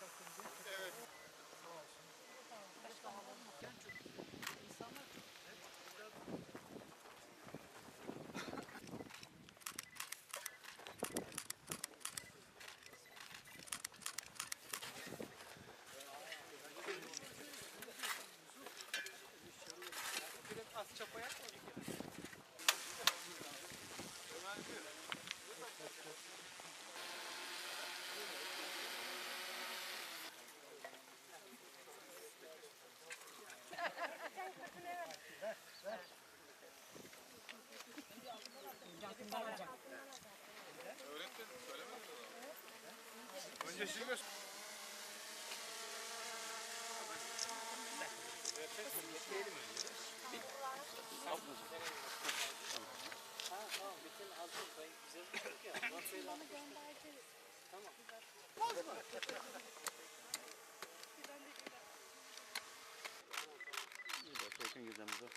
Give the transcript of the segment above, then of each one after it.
Evet. Sağ olsun. Tamam. Başka alalım mı? Şey. Ha tamam bütün hazır. Ben güzel tuttuk ya. Masayla Tamam. Bakın güzelimize.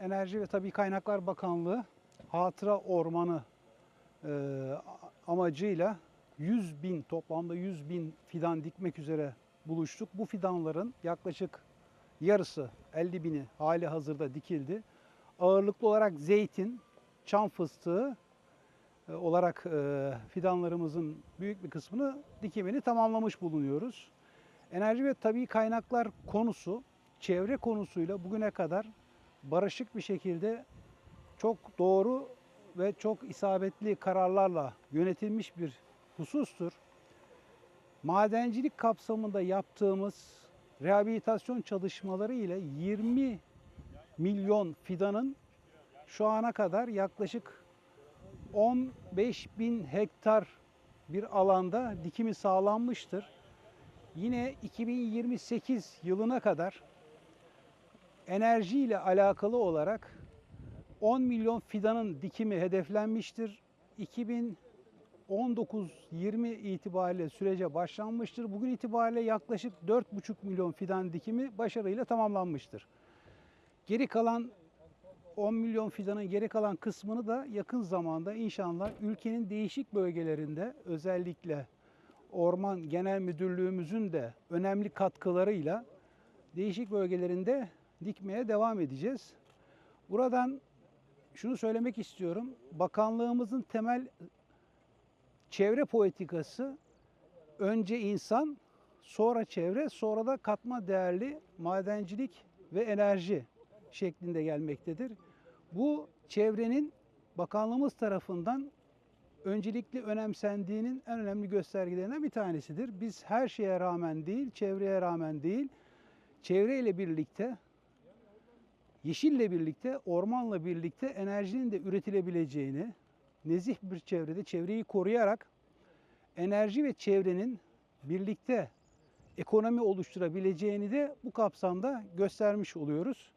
Enerji ve Tabii Kaynaklar Bakanlığı Hatıra Ormanı e, amacıyla 100 bin toplamda 100 bin fidan dikmek üzere buluştuk. Bu fidanların yaklaşık yarısı 50 bini hali hazırda dikildi. Ağırlıklı olarak zeytin, çam fıstığı e, olarak e, fidanlarımızın büyük bir kısmını dikimini tamamlamış bulunuyoruz. Enerji ve tabii kaynaklar konusu çevre konusuyla bugüne kadar barışık bir şekilde çok doğru ve çok isabetli kararlarla yönetilmiş bir husustur. Madencilik kapsamında yaptığımız rehabilitasyon çalışmaları ile 20 milyon fidanın şu ana kadar yaklaşık 15 bin hektar bir alanda dikimi sağlanmıştır. Yine 2028 yılına kadar enerji ile alakalı olarak 10 milyon fidanın dikimi hedeflenmiştir. 2019-20 itibariyle sürece başlanmıştır. Bugün itibariyle yaklaşık 4,5 milyon fidan dikimi başarıyla tamamlanmıştır. Geri kalan 10 milyon fidanın geri kalan kısmını da yakın zamanda inşallah ülkenin değişik bölgelerinde özellikle Orman Genel Müdürlüğümüzün de önemli katkılarıyla değişik bölgelerinde dikmeye devam edeceğiz. Buradan şunu söylemek istiyorum. Bakanlığımızın temel çevre politikası önce insan, sonra çevre, sonra da katma değerli madencilik ve enerji şeklinde gelmektedir. Bu çevrenin bakanlığımız tarafından öncelikli önemsendiğinin en önemli göstergelerinden bir tanesidir. Biz her şeye rağmen değil, çevreye rağmen değil, çevreyle birlikte yeşille birlikte, ormanla birlikte enerjinin de üretilebileceğini, nezih bir çevrede çevreyi koruyarak enerji ve çevrenin birlikte ekonomi oluşturabileceğini de bu kapsamda göstermiş oluyoruz.